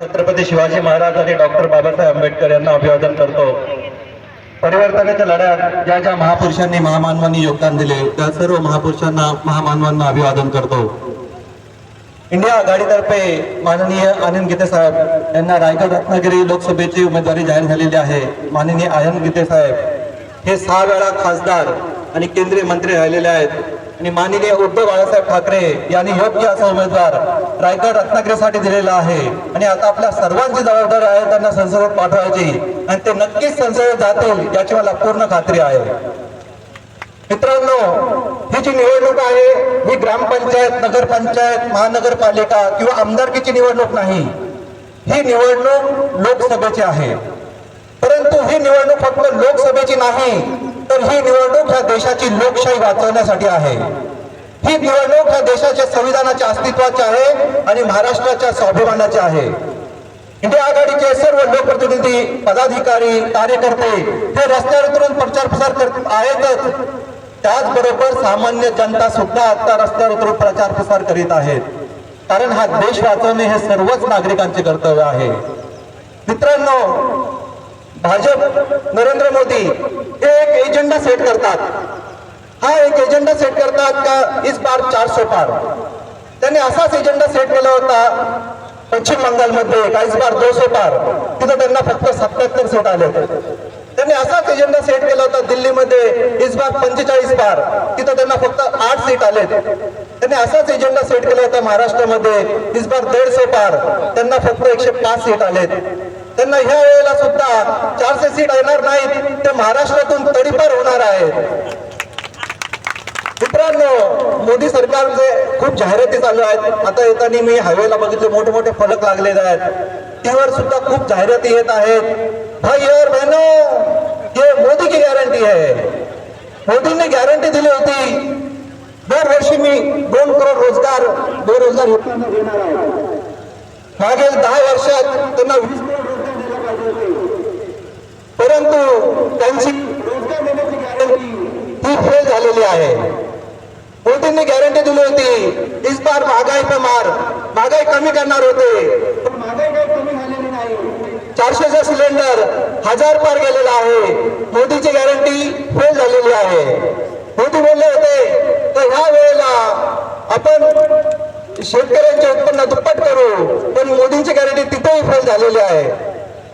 छत्रपती शिवाजी महाराज आणि डॉक्टर बाबासाहेब आंबेडकर यांना अभिवादन करतो. परिवर्तनाच्या लढ्यात ज्या ज्या महापुरुषांनी महामानवांनी योगदान दिले त्या सर्व महापुरुषांना महामानवांना अभिवादन करतो. इंडिया आघाडीतर्फे माननीय आनंद गीते साहेब यांना रायगड रत्नागिरी लोकसभेची उमेदवारी जाहीर झालेली आहे. माननीय आनंद गीते साहेब हे सहा वेळा खासदार आणि केंद्रीय मंत्री राहिलेले आहेत. आणि माननीय उद्धव बाळासाहेब ठाकरे यांनी योग्य असा उमेदवार रायगड रत्नागिरीसाठी दिलेला आहे. आणि आता आपल्या सर्वांची जबाबदारी आहे त्यांना संसदेत पाठवायची. आणि ते नक्कीच संसदेत जातील याची मला पूर्ण खात्री आहे. मित्रांनो ही जी निवडणूक आहे ही ग्रामपंचायत नगरपंचायत महानगरपालिका किंवा आमदारकीची निवडणूक नाही. ही निवडणूक लोकसभेची आहे. परंतु ही निवडणूक फक्त लोकसभेची नाही तर ही निवडणूक ह्या देशाची लोकशाही वाचवण्यासाठी आहे. ही निवडणूक ह्या देशाच्या संविधानाच्या अस्तित्वाची आहे आणि महाराष्ट्राच्या स्वाभिमानाची आहे. इंडिया आघाडीचे सर्व लोकप्रतिनिधी पदाधिकारी कार्यकर्ते हे रस्त्यावर उतरून प्रचार प्रसार करत आहेतच. त्याचबरोबर सामान्य जनता सुद्धा आता रस्त्यावर उतरून प्रचार प्रसार करीत आहेत. कारण हा देश वाचवणे हे सर्वच नागरिकांचे कर्तव्य आहे. मित्रांनो भाजप नरेंद्र मोदी हे एजेंडा सेट करतात. हा एक एजेंडा सेट करतात का इस बार चारशे पार. त्यांनी असाच एजेंडा सेट केला होता पश्चिम बंगालमध्ये का इस बार दोनशे पार. तिथं त्यांना फक्त सत्याहत्तर सीट आले त्यांनी असाच एजेंडा सेट केला होता दिल्लीमध्ये इस बार पंचेचाळीस पार. तिथं त्यांना फक्त आठ सीट आले त्यांनी असाच एजेंडा सेट केला होता महाराष्ट्रामध्ये इस बार दीडशे पार. त्यांना फक्त एकशे पाच सीट आलेत त्यांना ह्या वेळेला सुद्धा चारशे सीट येणार नाहीत. ते महाराष्ट्रातून तडीपार होणार आहे. मित्रांनो मोदी सरकारचे खूप जाहिराती चालू आहेत. आता येताना मी हायवेला बघितले मोठे मोठे फलक लागलेले आहेत. त्यावर सुद्धा खूप जाहिराती येत आहेत. भाई और बहनो ये मोदी की गॅरंटी आहे मोदींनी गॅरंटी दिली होती. दरवर्षी मी दोन करोड रोजगार बेरोजगार मागील दहा वर्षात ते वीस करोड रोजगार दिले पाहिजे होते. परंतु त्यांची रोजगार देण्याची गॅरंटी ही फेल आहे. मोदींनी गॅरंटी दिली होती. इस बार महागाई पे मार. महागाई कमी करणार होते. चारशेचा सिलेंडर हजार पार गेलेला आहे. मोदीची गॅरंटी फेल झालेली आहे. मोदी बोलले होते तर ह्या वेळेला आपण शेतकऱ्यांचे उत्पन्न दुप्पट करू. पण मोदींची गॅरंटी तिथेही फेल झालेली आहे.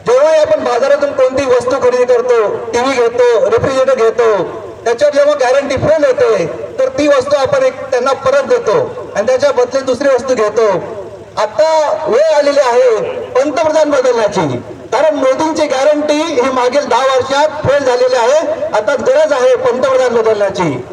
जेव्हाही आपण बाजारातून कोणती वस्तू खरेदी करतो टीव्ही घेतो रेफ्रिजरेटर घेतो त्याच्यावर जेव्हा गॅरंटी फेल होते तर ती वस्तू आपण एक त्यांना परत देतो. आणि त्याच्या बदली दुसरी वस्तू घेतो. आता वेळ आलेली आहे पंतप्रधान बदलण्याची. कारण मोदींची गॅरंटी ही मागील दहा वर्षात फेल झालेली आहे. आता गरज आहे पंतप्रधान बदलण्याची.